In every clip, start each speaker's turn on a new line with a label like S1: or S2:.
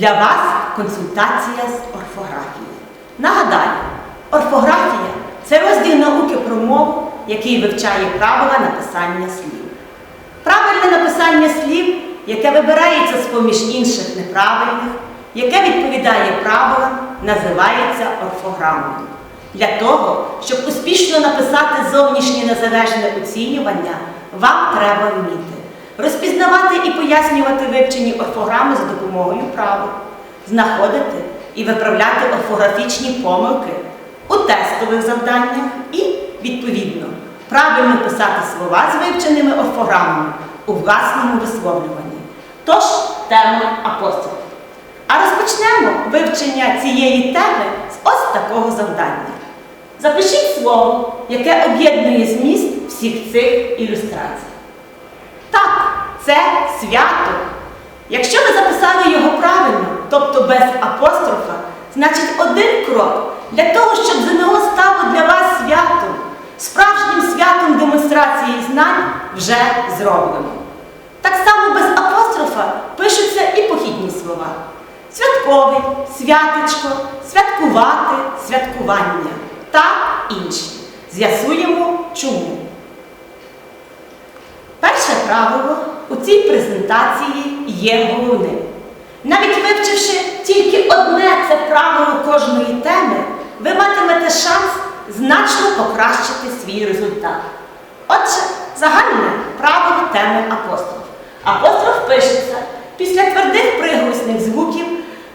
S1: Для вас консультація з орфографії. Нагадаю, орфографія це розділ науки про мову, який вивчає правила написання слів. Правильне написання слів, яке вибирається з-поміж інших неправильних, яке відповідає правилам, називається орфограмою. Для того, щоб успішно написати зовнішнє незалежне оцінювання, вам треба вміти розпізнавати і пояснювати вивчені орфограми за допомогою правил, знаходити і виправляти орфографічні помилки у тестових завданнях і, відповідно, правильно писати слова з вивченими орфограмами у власному висловлюванні. Тож, тема апостроф. А розпочнемо вивчення цієї теми з ось такого завдання. Запишіть слово, яке об'єднує зміст всіх цих ілюстрацій. Так, це свято. Якщо ви записали його правильно, тобто без апострофа, значить один крок для того, щоб ЗНО стало для вас святом, справжнім святом демонстрації знань вже зроблено. Так само без апострофа пишуться і похідні слова. Святковий, святочко, святкувати, святкування та інші. З'ясуємо чому. Правило у цій презентації є головним. Навіть вивчивши тільки одне це правило кожної теми, ви матимете шанс значно покращити свій результат. Отже, загальне правило теми апостроф. Апостроф пишеться після твердих приголосних звуків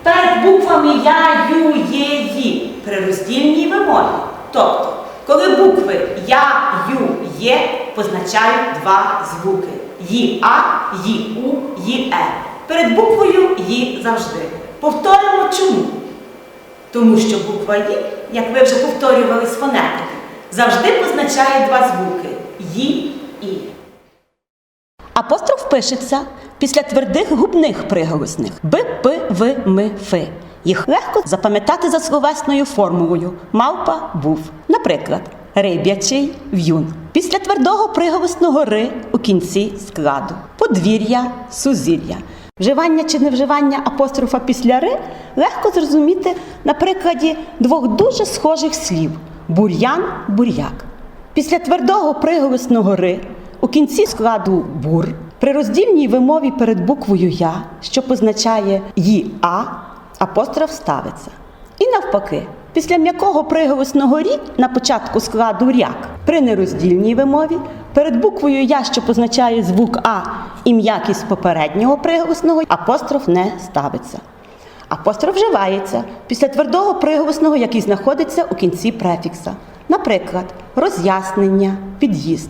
S1: перед буквами Я, Ю, Є, Ї при роздільній вимові. Тобто, коли букви Я, Ю, Є позначають два звуки Ї А, Ї У, Е. Перед буквою Ї завжди. Повторимо чому? Тому що буква Ї, як ви вже повторювали з фонетики, завжди позначає два звуки Ї І. Апостроф пишеться після твердих губних приголосних Б, П, В, М, Ф. Їх легко запам'ятати за словесною формулою мавпа був. Наприклад, риб'ячий в'юн. Після твердого приголосного ри у кінці складу. Подвір'я, сузір'я. Вживання чи невживання апострофа після ри легко зрозуміти на прикладі двох дуже схожих слів бур'ян, бур'як. Після твердого приголосного ри у кінці складу бур при роздільній вимові перед буквою Я, що позначає «ї а, апостроф ставиться. І навпаки, після м'якого приголосного рі на початку складу ряк при нероздільній вимові перед буквою Я, що позначає звук А і м'якість попереднього приголосного, апостроф не ставиться. Апостроф вживається після твердого приголосного, який знаходиться у кінці префікса. Наприклад, роз'яснення, під'їзд.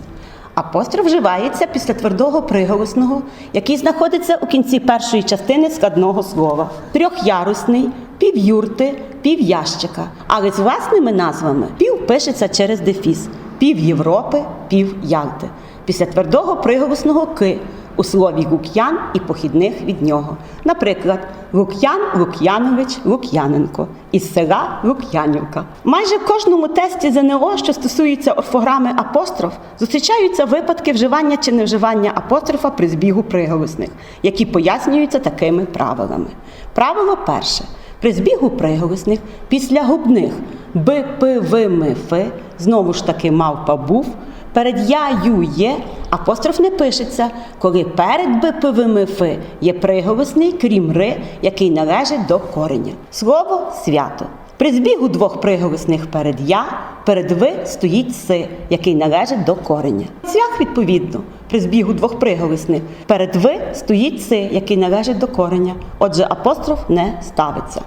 S1: Апостроф вживається після твердого приголосного, який знаходиться у кінці першої частини складного слова. Трьохярусний, півюрти, півящика. Але з власними назвами пів пишеться через дефіс. Пів Європи, пів Ялти. Після твердого приголосного ки у слові Лук'ян і похідних від нього. Наприклад, Лук'ян Лук'янович Лук'яненко із села Лук'янівка. Майже в кожному тесті ЗНО, що стосується орфограми апостроф, зустрічаються випадки вживання чи невживання апострофа при збігу приголосних, які пояснюються такими правилами. Правило перше. При збігу приголосних після губних Б, П, В, М, Ф, знову ж таки мавпа був, перед я, є апостроф не пишеться, коли перед Б, П, В, М, Ф є приголосний, крім ри, який належить до кореня. Слово свято. При збігу двох приголосних перед я, перед ви стоїть си, який належить до кореня. Цвях відповідно. При збігу двох приголосних перед ви стоїть си, який належить до кореня. Отже, апостроф не ставиться.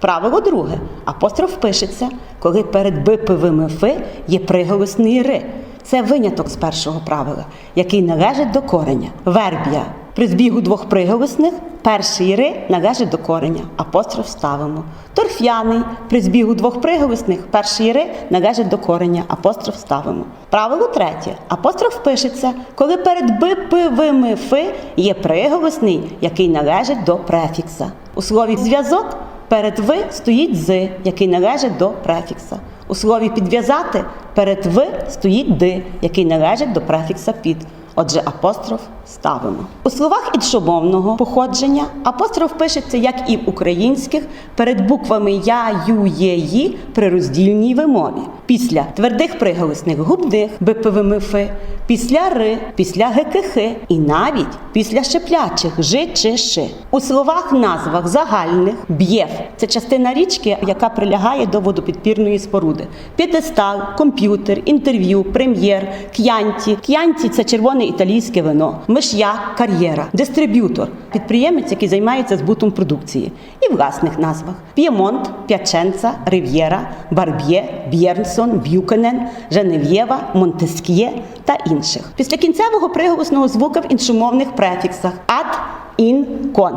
S1: Правило друге. Апостроф пишеться, коли перед бипивими П, В, М, Ф є приголосний ри. Це виняток з першого правила, який належить до кореня. Вербія. При збігу двох приголосних перший ри належить до кореня. Апостроф ставимо. Торф'яний. При збігу двох приголосних перший ри належить до кореня. Апостроф ставимо. Правило третє. Апостроф пишеться, коли перед Б, П, В, М, Ф є приголосний, який належить до префікса. У слові зв'язок перед ви стоїть з, який належить до префікса. У слові підв'язати перед в стоїть ди, який належить до префікса під. Отже, апостроф ставимо. У словах іншомовного походження апостроф пишеться, як і в українських, перед буквами Я, Ю, Є, Ї при роздільній вимові. Після твердих приголосних губних БПВМФ, після Ри, після ГКХ і навіть після шиплячих Ж чи Ш. У словах назвах загальних б'єв це частина річки, яка прилягає до водопідпірної споруди. П'єдестал, комп'ютер, інтерв'ю, прем'єр, к'янті. К'янті це червоне італійське вино, миш'як, кар'єра, дистриб'ютор, підприємець, який займається збутом продукції. І власних назвах: П'ємонт, П'яченца, Рив'єра, Барб'є, Б'єрнсон, Б'юкенен, Женев'єва, Монтеск'є та інших. Після кінцевого приголосного звука в іншомовних префіксах ад, ін, кон,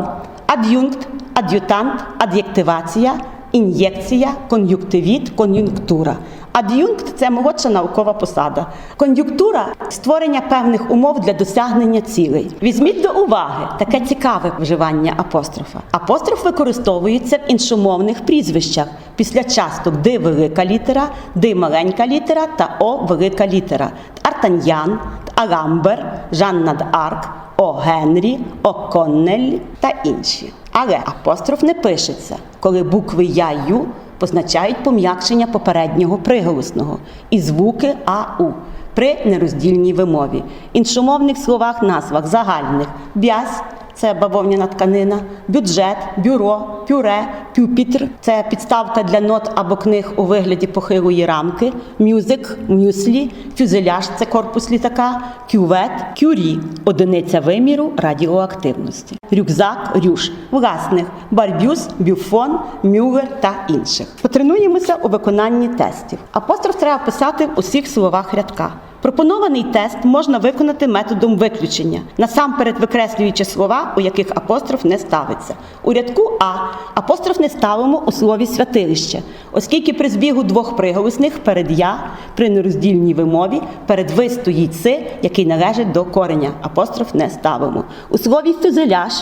S1: ад'юнкт, ад'ютант, ад'єктивація, ін'єкція, кон'юктивіт, кон'юнктура. Ад'юнкт це молодша наукова посада. Кон'юнктура створення певних умов для досягнення цілей. Візьміть до уваги таке цікаве вживання апострофа. Апостроф використовується в іншомовних прізвищах після часток Д велика літера, Д маленька літера та О велика літера. Артаньян, Аламбер, Жанна д'Арк, О Генрі, О Коннель та інші. Але апостроф не пишеться, коли букви Я Ю позначають пом'якшення попереднього приголосного і звуки АУ при нероздільній вимові. Іншомовних словах назвах загальних б'яз це бавовняна тканина, бюджет, бюро, пюре, пюпітр це підставка для нот або книг у вигляді похилої рамки, мюзик, мюслі, фюзеляж це корпус літака, кювет, кюрі одиниця виміру радіоактивності, рюкзак, рюш, власних, барбюс, бюфон, мюгер та інших. Потренуємося у виконанні тестів. Апостроф треба писати в усіх словах рядка. Пропонований тест можна виконати методом виключення, насамперед викреслюючи слова, у яких апостроф не ставиться. У рядку А апостроф не ставимо у слові святилище, оскільки при збігу двох приголосних перед я при нероздільній вимові перед ви стоїть си, який належить до кореня. Апостроф не ставимо. У слові фюзеляж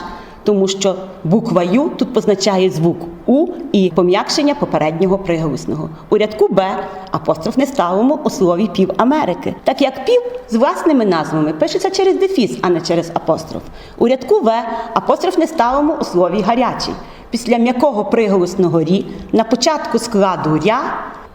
S1: тому що буква Ю тут позначає звук У і пом'якшення попереднього приголосного. У рядку Б апостроф не ставимо у слові пів Америки, так як пів з власними назвами пишеться через дефіс, а не через апостроф. У рядку В апостроф не ставимо у слові гарячий. Після м'якого приголосного рі на початку складу ря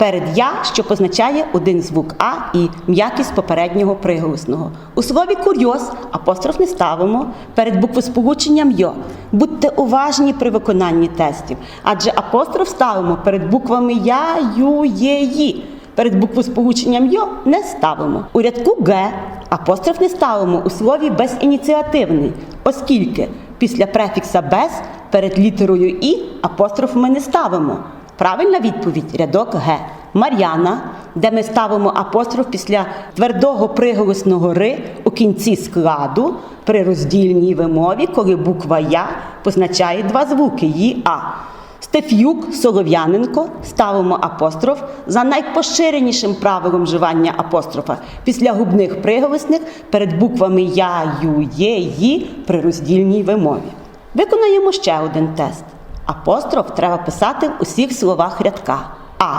S1: перед я, що позначає один звук А і м'якість попереднього приголосного. У слові курйоз апостроф не ставимо перед буквосполученням йо. Будьте уважні при виконанні тестів, адже апостроф ставимо перед буквами Я, Ю, Є, Ї. Перед буквосполученням йо не ставимо. У рядку Г апостроф не ставимо у слові безініціативний, оскільки після префікса без перед літерою І апостроф ми не ставимо. Правильна відповідь рядок Г. Мар'яна, де ми ставимо апостроф після твердого приголосного ри у кінці складу при роздільній вимові, коли буква Я позначає два звуки Ї А. Стеф'юк, Солов'яненко ставимо апостроф за найпоширенішим правилом вживання апострофа після губних приголосних перед буквами Я, Ю, Є, Ї при роздільній вимові. Виконаємо ще один тест. Апостроф треба писати в усіх словах рядка. А.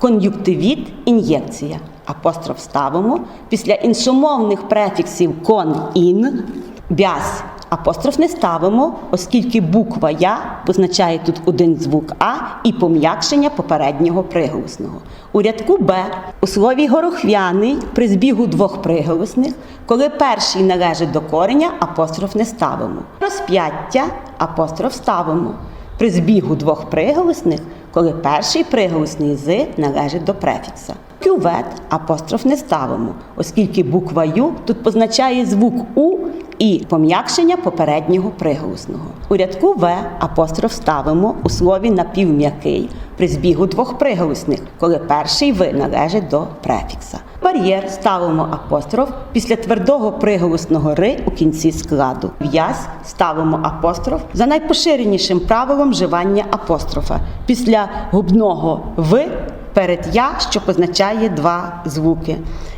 S1: Кон'юктивіт ін'єкція. Апостроф ставимо після іншомовних префіксів кон ін, бяз. Апостроф не ставимо, оскільки буква Я позначає тут один звук А і пом'якшення попереднього приголосного. У рядку Б у слові горохвяний при збігу двох приголосних, коли перший належить до кореня, апостроф не ставимо. Розп'яття апостроф ставимо. При збігу двох приголосних, коли перший приголосний з належить до префікса. Кювет апостроф не ставимо, оскільки буква Ю тут позначає звук У і пом'якшення попереднього приголосного. У рядку В апостроф ставимо у слові напівм'який при збігу двох приголосних, коли перший ви належить до префікса. Бар'єр ставимо апостроф після твердого приголосного ри у кінці складу. В'яз ставимо апостроф за найпоширенішим правилом вживання апострофа. Після губного в перед я, що позначає два звуки.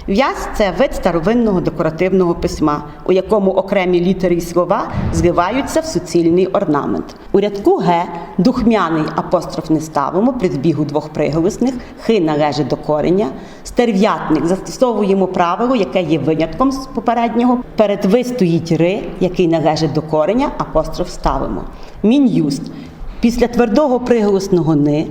S1: В'яз це вид старовинного декоративного письма, у якому окремі літери і слова зливаються в суцільний орнамент. У рядку Г духмяний апостроф не ставимо при збігу двох приголосних, хи належить до кореня. Стерв'ятник застосовуємо правило, яке є винятком з попереднього. Перед ви стоїть ри, який належить до кореня, апостроф ставимо. Мін'юст після твердого приголосного ни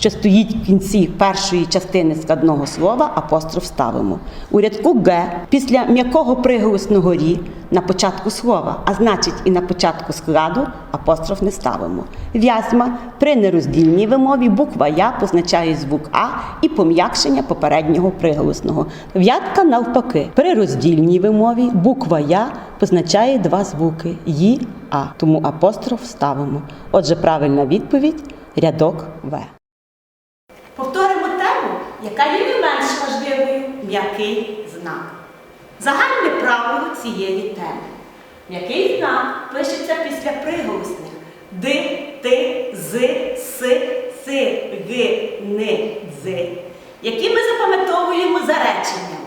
S1: що стоїть в кінці першої частини складного слова, апостроф ставимо. У рядку Г після м'якого приголосного рі на початку слова, а значить і на початку складу апостроф не ставимо. В'язьма при нероздільній вимові буква Я позначає звук А і пом'якшення попереднього приголосного. В'ятка навпаки. При роздільній вимові буква Я позначає два звуки Ї А. Тому апостроф ставимо. Отже, правильна відповідь рядок В. Яка є не менш важливою м'який знак. Загальне правило цієї теми. М'який знак пишеться після приголосних ди, ти, з, с, ци, г, ни, дзи, які ми запам'ятовуємо за реченням.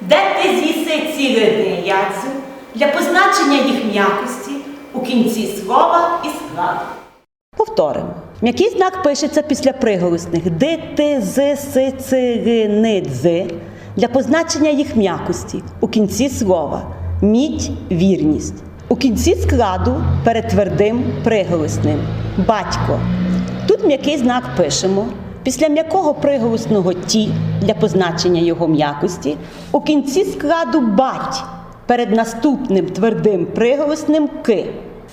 S1: Де ти з'їси цілини ядзю для позначення їх м'якості у кінці слова і складу. Повторимо. М'який знак пишеться після приголосних ди, ти, з, си, ци, ги, ни, дзи для позначення їх м'якості у кінці слова. Мідь вірність. У кінці складу перед твердим приголосним. Батько. Тут м'який знак пишемо. Після м'якого приголосного ті для позначення його м'якості. У кінці складу бать перед наступним твердим приголосним ки.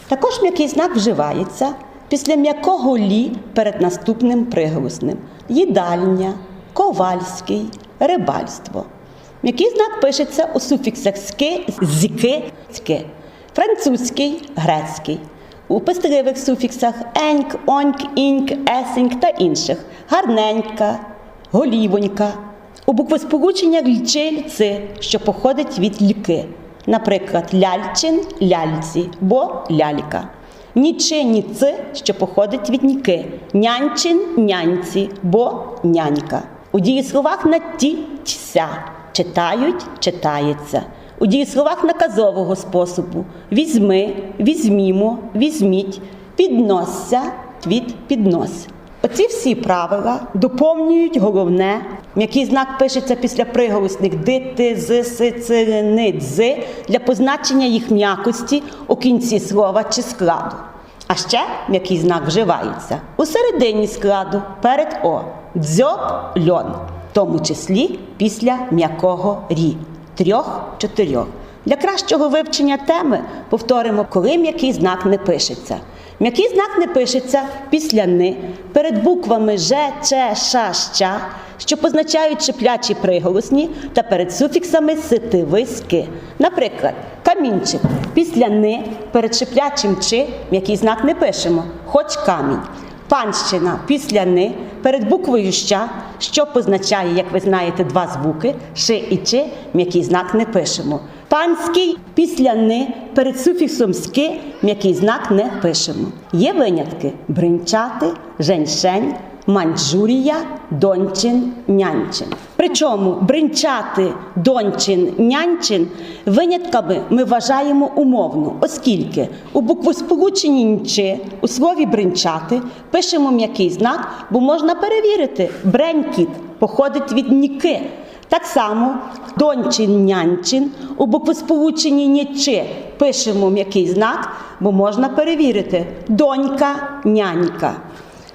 S1: Також м'який знак вживається після м'якого лі перед наступним приголосним їдальня, ковальський, рибальство. М'який знак пишеться у суфіксах ски, зіки, ски, французький, грецький. У пестливих суфіксах еньк, оньк, іньк, есеньк та інших гарненька, голівонька. У буквосполученнях льчи, льци, що походить від льки. Наприклад, ляльчин, ляльці, бо лялька. Нічи, ніци, що походить від ніки. Нянчин, няньці, бо нянька. У дієсловах на ті, тся, читають, читається. У дієсловах наказового способу візьми, візьмімо, візьміть, підносся, твіт, піднось. Оці всі правила доповнюють головне. М'який знак пишеться після приголосних ди, ти, з, си, дзи для позначення їх м'якості у кінці слова чи складу. А ще м'який знак вживається у середині складу перед о дзьоб льон, в тому числі після м'якого рі трьох-чотирьох. Для кращого вивчення теми повторимо, коли м'який знак не пишеться. М'який знак не пишеться після ни перед буквами Ж, Ч, Ш, Ща, що позначають шиплячі приголосні та перед суфіксами ситиви, ски. Наприклад, камінчик після ни перед шиплячим чи м'який знак не пишемо, хоч камінь. Панщина після ни перед буквою ща, що позначає, як ви знаєте, два звуки ши і чи, м'який знак не пишемо. Панський після ни перед суфіксом ски м'який знак не пишемо. Є винятки бринчати, женьшень, маньчжурія, дончин, нянчин. Причому бринчати, дончин, нянчин винятками ми вважаємо умовно, оскільки у буквосполученні «нчи» у слові бринчати пишемо м'який знак, бо можна перевірити, бренькіт походить від ніки. Так само дончин, нянчин у буквосполученні «нічи» пишемо м'який знак, бо можна перевірити донька, нянька.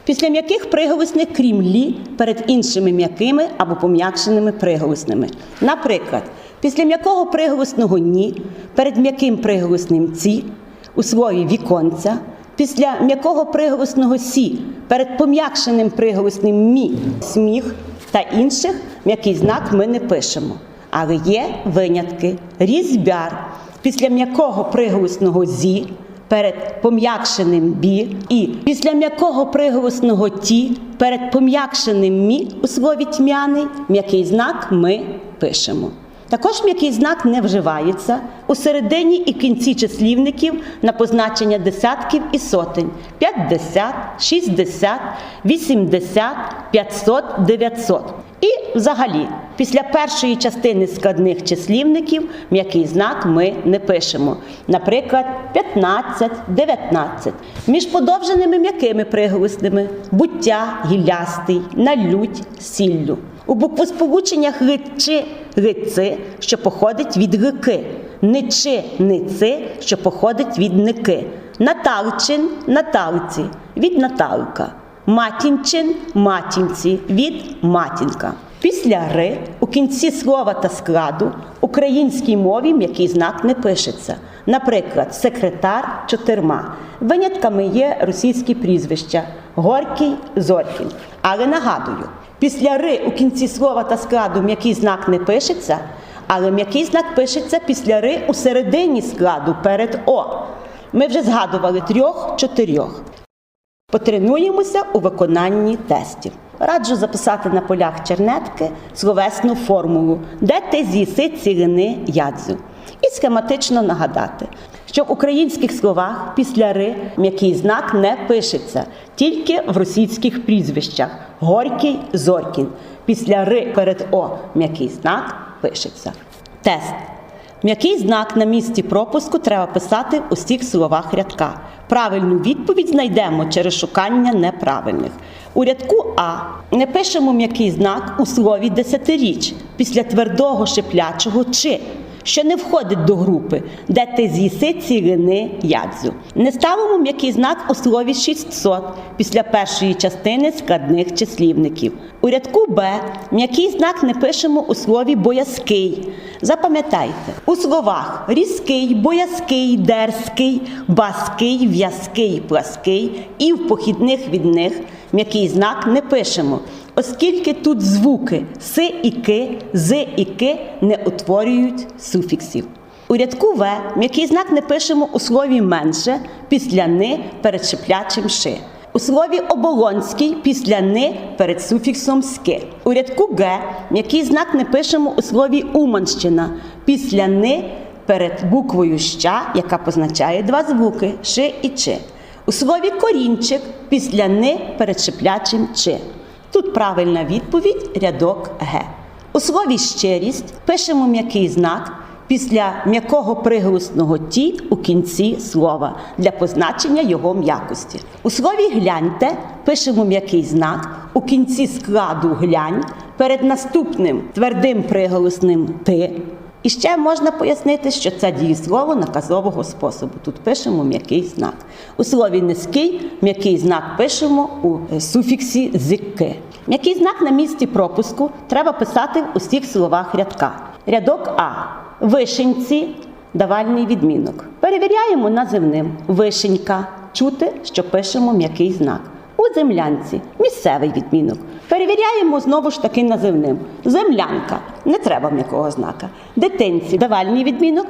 S1: Після м'яких приголосних, крім лі, перед іншими м'якими або пом'якшеними приголосними. Наприклад, після м'якого приголосного ні, перед м'яким приголосним ці у слові віконця, після м'якого приголосного сі, перед пом'якшеним приголосним мі, сміх та інших м'який знак ми не пишемо. Але є винятки. Різьбяр після м'якого приголосного зі перед пом'якшеним бі і після м'якого приголосного ті перед пом'якшеним мі у слові тьмяний м'який знак ми пишемо. Також м'який знак не вживається у середині і кінці числівників на позначення десятків і сотень 50, 60, 80, 500, 900. І взагалі, після першої частини складних числівників м'який знак ми не пишемо. Наприклад, 15, 19. Між подовженими м'якими приголосними буття, гіллястий, налють, сіллю. У буквосполученнях ричи, рици, що походить від рики, ничи, ници, що походить від ники, наталчин, наталці, від наталка, матінчин, матінці, від матінка. Після ри у кінці слова та складу українській мові м'який знак не пишеться. Наприклад, секретар чотирма. Винятками є російські прізвища Горький, Зоркін. Але нагадую, після ри у кінці слова та складу м'який знак не пишеться, але м'який знак пишеться після ри у середині складу перед О. Ми вже згадували трьох-чотирьох. Потренуємося у виконанні тестів. Раджу записати на полях чернетки словесну формулу, де ти з'їси цілини ядзю. І схематично нагадати, що в українських словах після ри м'який знак не пишеться, тільки в російських прізвищах Горький, Зоркін. Після ри перед О м'який знак пишеться. Тест. М'який знак на місці пропуску треба писати в усіх словах рядка. Правильну відповідь знайдемо через шукання неправильних. У рядку А не пишемо м'який знак у слові десятиріч після твердого шиплячого чи, що не входить до групи, де ти з'їси цілини ядзю. Не ставимо м'який знак у слові 600 після першої частини складних числівників. У рядку Б м'який знак не пишемо у слові боязкий. Запам'ятайте, у словах різкий, боязкий, дерзкий, баский, в'язкий, плаский і в похідних від них м'який знак не пишемо, оскільки тут звуки си і ки, з і ки не утворюють суфіксів. У рядку В м'який знак не пишемо у слові менше після ни перед шиплячим ши. У слові оболонський після ни перед суфіксом ски. У рядку Г м'який знак не пишемо у слові Уманщина після ни перед буквою ща, яка позначає два звуки ши і чи. У слові корінчик після ни перед шиплячим чи. Тут правильна відповідь рядок Г. У слові щирість пишемо м'який знак після м'якого приголосного ті у кінці слова для позначення його м'якості. У слові гляньте пишемо м'який знак у кінці складу глянь перед наступним твердим приголосним ти. І ще можна пояснити, що це дієслово наказового способу. Тут пишемо м'який знак. У слові низький м'який знак пишемо у е, суфіксі зики. М'який знак на місці пропуску треба писати в усіх словах рядка. Рядок А. Вишенці давальний відмінок. Перевіряємо називним. Вишенька. Чути, що пишемо м'який знак. У землянці місцевий відмінок. Перевіряємо знову ж таки називним. Землянка. Не треба м'якого знака. Дитинці давальний відмінок.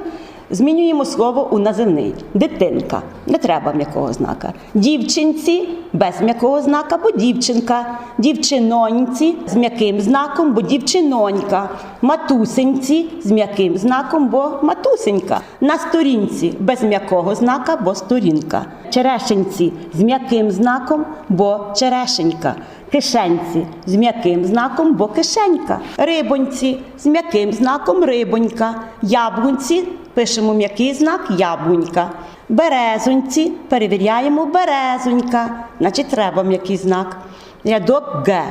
S1: Змінюємо слово у називний. Дитинка. Не треба м'якого знака. Дівчинці без м'якого знака, бо дівчинка. Дівчиноньці з м'яким знаком, бо дівчинонька. Матусеньці з м'яким знаком, бо матусенька. На сторінці без м'якого знака, бо сторінка. Черешенці з м'яким знаком, бо черешенька. Кишенці з м'яким знаком, бо кишенька. Рибоньці з м'яким знаком рибонька. Яблунці пишемо м'який знак яблунька. Березоньці перевіряємо березонька, значить треба м'який знак. Рядок Г.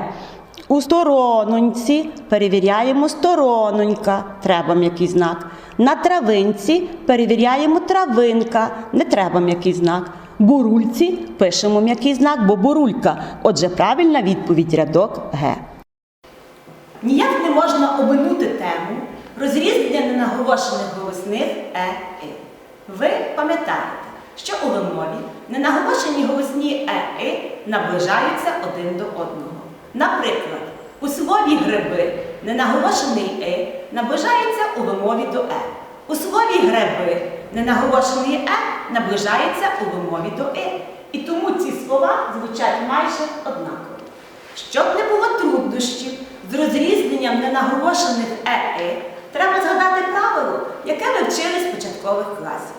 S1: У сторононьці перевіряємо сторононька, треба м'який знак. На травинці перевіряємо травинка, не треба м'який знак. Бурульці пишемо м'який знак, бо бурулька. Отже, правильна відповідь рядок Г. Ніяк не можна обминути тему розрізнення ненаголошених голосних е і. Ви пам'ятаєте, що у вимові ненаголошені голосні е і наближаються один до одного. Наприклад, у слові гриби ненаголошений е наближається у вимові до е. У слові гриби ненаголошений е наближається у вимові до е. І тому ці слова звучать майже однаково. Щоб не було труднощів з розрізненням ненаголошених е-и, треба згадати правило, яке ви вчили з початкових класів.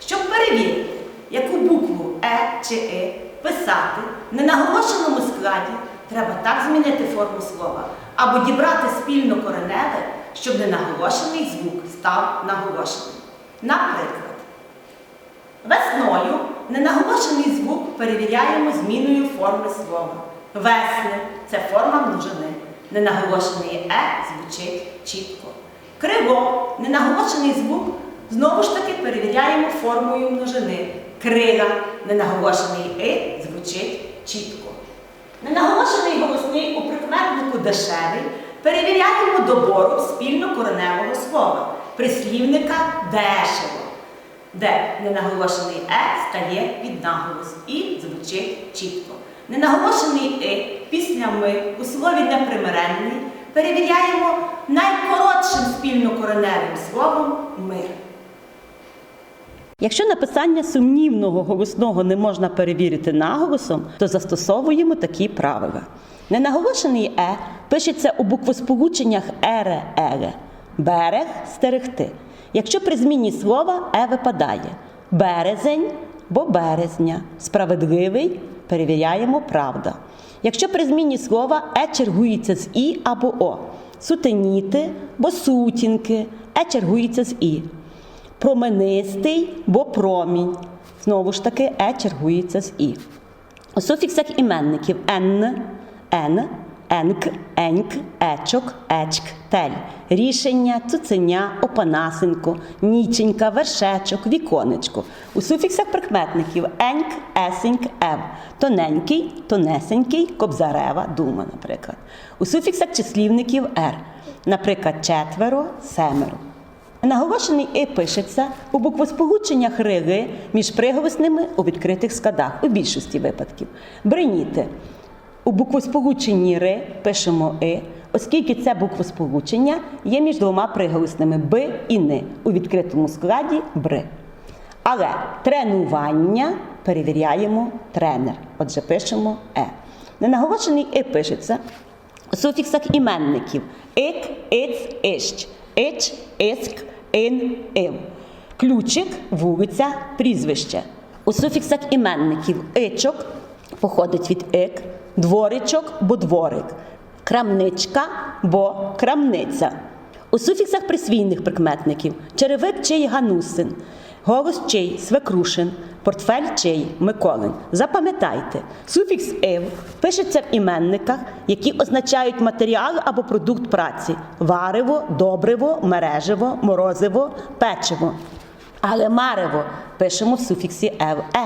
S1: Щоб перевірити, яку букву Е чи И писати в ненаголошеному складі, треба так змінити форму слова або дібрати спільно кореневе, щоб ненаголошений звук став наголошеним. Наприклад, Весною ненаголошений звук перевіряємо зміною форми слова. Весни це форма множини. Ненаголошений е звучить чітко. Криво ненаголошений звук знову ж таки перевіряємо формою множини. Крига ненаголошений и звучить чітко. Ненаголошений голосний у прикметнику дешевий перевіряємо добору спільно кореневого слова, прислівника дешево де ненаголошений е стає під наголос і звучить чітко. Ненаголошений и після ми у слові непримиренний перевіряємо найкоротшим спільнокореневим словом мир. Якщо написання сумнівного голосного не можна перевірити наголосом, то застосовуємо такі правила. Ненаголошений е пишеться у буквосполученнях ере ере, берег стерегти. Якщо при зміні слова е випадає березень бо березня, справедливий перевіряємо правда. Якщо при зміні слова е чергується з і або о, сутеніти бо сутінки, е чергується з і. Променистий бо промінь. Знову ж таки, е чергується з і. У суфіксах іменників ен, ен, енк, еньк, ечок, ечк, тель. Рішення, цуценя, опанасенько, ніченька, вершечок, віконечко. У суфіксах прикметників еньк, есеньк, ев. Тоненький, тонесенький, кобзарева, дума, наприклад. У суфіксах числівників ер. Наприклад, четверо, семеро. Наголошений і пишеться у буквосполученнях риги між приголосними у відкритих складах у більшості випадків. Бреніти. У буквосполученні ри пишемо и, оскільки це буквосполучення є між двома приголосними б і ни у відкритому складі бри. Але тренування перевіряємо тренер. Отже, пишемо е. Ненаголошений і пишеться у суфіксах іменників ик, иц, ищ, ич, иск, ин, ив. Ключик, вулиця, прізвище. У суфіксах іменників ичок походить від ик, дворичок бо дворик, крамничка бо крамниця. У суфіксах присвійних прикметників черевик чий ганусин, голос чий свекрушин, портфель чий Миколин. Запам'ятайте, суфікс ив пишеться в іменниках, які означають матеріал або продукт праці: варево, добриво, мереживо, морозиво, печиво. Але марево пишемо в суфіксі ев е,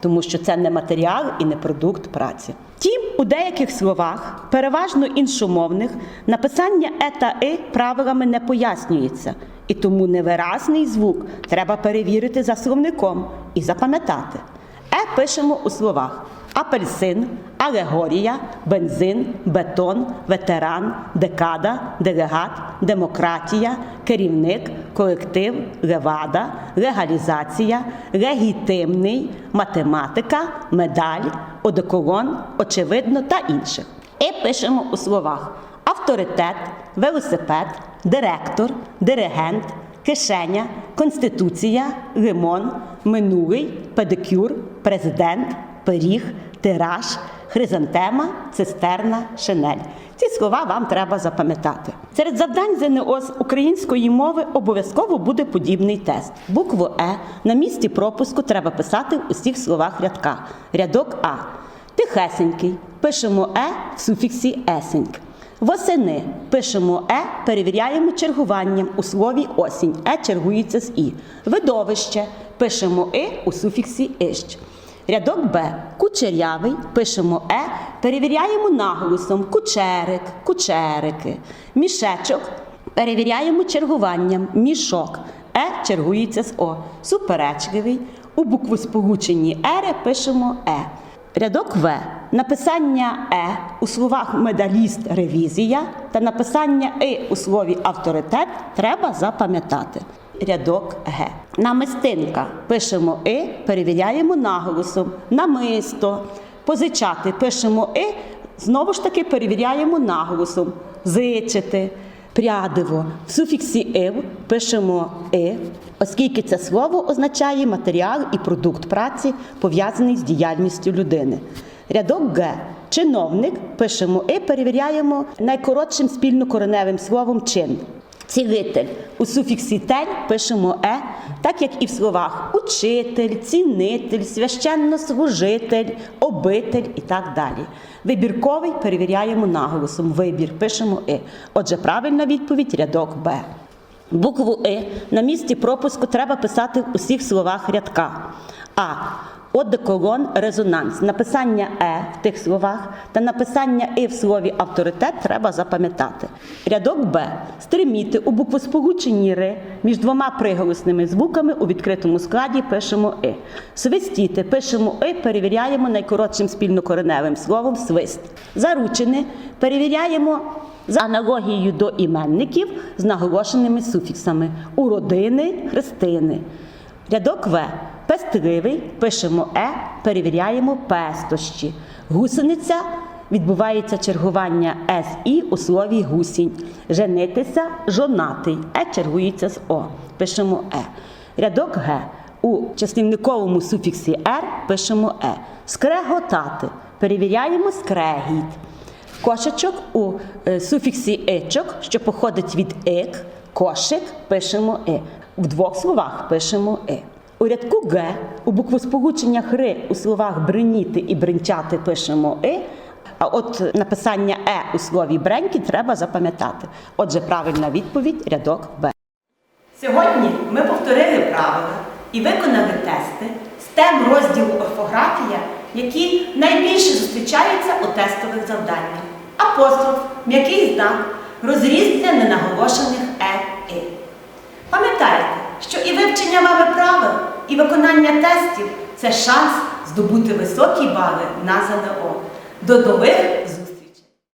S1: тому що це не матеріал і не продукт праці. Втім, у деяких словах, переважно іншомовних, написання е та и правилами не пояснюється, і тому невиразний звук треба перевірити за словником і запам'ятати. Е пишемо у словах апельсин, алегорія, бензин, бетон, ветеран, декада, делегат, демократія, керівник, колектив, левада, легалізація, легітимний, математика, медаль, одеколон, очевидно та інших. І пишемо у словах авторитет, велосипед, директор, диригент, кишеня, конституція, лимон, минулий, педикюр, президент, пиріг, тираж, хризантема, цистерна, шинель. Ці слова вам треба запам'ятати. Серед завдань ЗНО з української мови обов'язково буде подібний тест. Букву Е на місці пропуску треба писати в усіх словах рядка. Рядок А. Тихесенький. Пишемо Е в суфіксі есеньк. Восени пишемо е, перевіряємо чергуванням у слові осінь. Е чергується з і. Видовище пишемо и у суфіксі іщ. Рядок Б. Кучерявий пишемо е, перевіряємо наголосом кучерик, кучерики. Мішечок перевіряємо чергуванням мішок. Е чергується з О. Суперечливий. У буквосполученні ери пишемо е. Рядок В. Написання Е у словах медаліст ревізія та написання И у слові авторитет треба запам'ятати. Рядок Г. Намистинка. Пишемо И, перевіряємо наголосом. Намисто. Позичати. Пишемо И, знову ж таки перевіряємо наголосом. Зичити. Прядиво. В суфіксі ив пишемо и, оскільки це слово означає матеріал і продукт праці, пов'язаний з діяльністю людини. Рядок Г. Чиновник пишемо і перевіряємо найкоротшим спільнокореневим словом чин. Цілитель у суфіксі тель пишемо е, так як і в словах учитель, цінитель, священнослужитель, обитель і так далі. Вибірковий перевіряємо наголосом. Вибір пишемо и. Отже, правильна відповідь рядок Б. Букву И на місці пропуску треба писати в усіх словах рядка. А. Одеколон резонанс. Написання е в тих словах та написання і в слові авторитет треба запам'ятати. Рядок Б. Стриміти у буквосполученні ри між двома приголосними звуками у відкритому складі пишемо и. Свистіти пишемо и, перевіряємо найкоротшим спільнокореневим словом свист. Заручини перевіряємо за аналогією до іменників з наголошеними суфіксами у родини Христини. Рядок В. Пестливий пишемо Е, перевіряємо пестощі. Гусениця відбувається чергування С І у слові гусінь. Женитися жонатий. Е чергується з О. Пишемо Е. Рядок Г. У числівниковому суфіксі Р пишемо Е. Скреготати. Перевіряємо скрегіт. Кошечок у е, суфіксі ичок, що походить від ик, кошик пишемо и. В двох словах пишемо и. У рядку Г у буквосполученнях ри у словах бреніти і бринчати пишемо и. А от написання е у слові бреньки треба запам'ятати. Отже, правильна відповідь рядок Б. Сьогодні ми повторили правила і виконали тести з тем розділу орфографія, які найбільше зустрічаються у тестових завданнях. Апостроф, м'який знак, розрізнення ненаголошених е і. Пам'ятайте, що і вивчення вами правил, і виконання тестів це шанс здобути високі бали на ЗНО. До нових